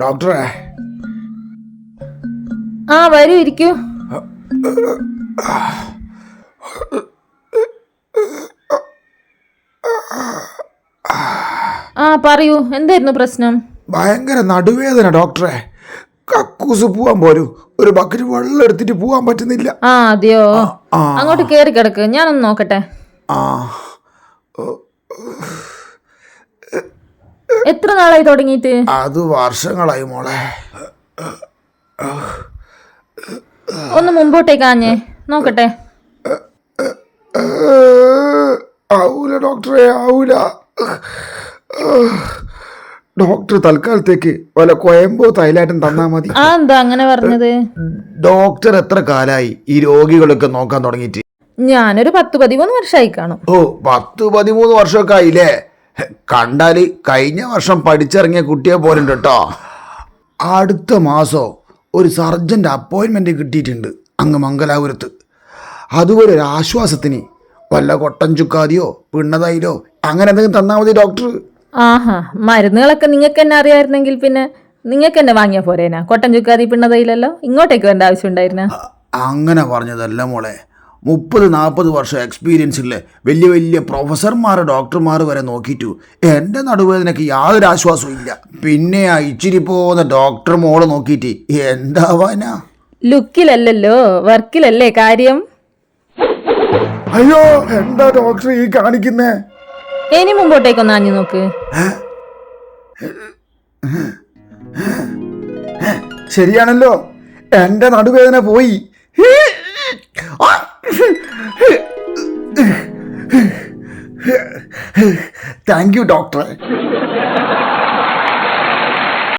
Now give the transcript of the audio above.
ഡോക്ടറെ. ആ വരൂ ഇരിക്കൂ. ആ പറയൂ എന്തായിരുന്നു പ്രശ്നം? ഭയങ്കര നടുവേദന ഡോക്ടറെ. കക്കൂസ് പോവാൻ പോരും ഒരു ബക്കറ്റ് വെള്ളം എടുത്തിട്ട് പോവാൻ പറ്റുന്നില്ല. ആ അതെയോ? അങ്ങോട്ട് കേറി കിടക്ക്. ഞാനൊന്ന് നോക്കട്ടെ. ആ. എത്ര നാളായി തുടങ്ങിയിട്ട്? അത് വർഷങ്ങളായി മോളെ. ഒന്ന് മുമ്പോട്ടേക്ക് ആഞ്ഞേ നോക്കട്ടെ. ആവൂല ഡോക്ടറെ ആവൂല. ഡോക്ടർ തൽക്കാലത്തേക്ക് വല്ല കോയമ്പോ തൈലായിട്ടും തന്നാ മതി. എന്താ അങ്ങനെ പറഞ്ഞത്? ഡോക്ടർ എത്ര കാലായി ഈ രോഗികളൊക്കെ നോക്കാൻ തുടങ്ങിയിട്ട്? ഞാനൊരു പത്ത് പതിമൂന്ന് വർഷമായി കാണും. ഓ പത്ത് പതിമൂന്ന് വർഷമൊക്കെ ആയില്ലേ? കണ്ടാൽ കഴിഞ്ഞ വർഷം പഠിച്ചിറങ്ങിയ കുട്ടിയെ പോലുണ്ട് കേട്ടോ അടുത്ത മാസം ഒരു സർജന്റ് അപ്പോയിൻമെന്റ് കിട്ടിയിട്ടുണ്ട് അങ്ങ് മംഗലാപുരത്ത്. അതുപോലെ ഒരു ആശ്വാസത്തിന് വല്ല കൊട്ടൻ ചുക്കാതിയോ പിണ്ണതൈലോ അങ്ങനെ എന്തെങ്കിലും തന്നാൽ മതി ഡോക്ടർ. ആഹാ മരുന്നുകളൊക്കെ നിങ്ങൾക്ക് തന്നെ അറിയായിരുന്നെങ്കിൽ പിന്നെ നിങ്ങൾക്ക് തന്നെ വാങ്ങിയാൽ പോരേനാ? കൊട്ടൻ ചുക്കാതി പിണ്ണതയിലല്ലോ? ഇങ്ങോട്ടേക്ക് വേണ്ട ആവശ്യം ഉണ്ടായിരുന്ന? അങ്ങനെ പറഞ്ഞതല്ല മോളെ. മുപ്പത് നാൽപ്പത് വർഷം എക്സ്പീരിയൻസ് ഇല്ലേ? വലിയ വലിയ പ്രൊഫസർമാർ ഡോക്ടർമാർ വരെ നോക്കിയിട്ടു എന്റെ നടുവേദനയ്ക്ക് യാതൊരു ആശ്വാസവും ഇല്ല. പിന്നെ ആ ഇച്ചിരി പോകുന്ന ഡോക്ടർ മോളെ നോക്കിയിട്ട് എന്താവാനാ ലുക്കിലല്ലല്ലോ വർക്കിലല്ലേ കാര്യം? അയ്യോ എന്താ ഡോക്ടർ ഈ കാണിക്കുന്നേ? ഇനി മുമ്പോട്ടേക്കൊന്ന് ആഞ്ഞു നോക്ക്. ശരിയാണല്ലോ. എന്റെ നടുവേദന പോയി. താങ്ക് യു ഡോക്ടറെ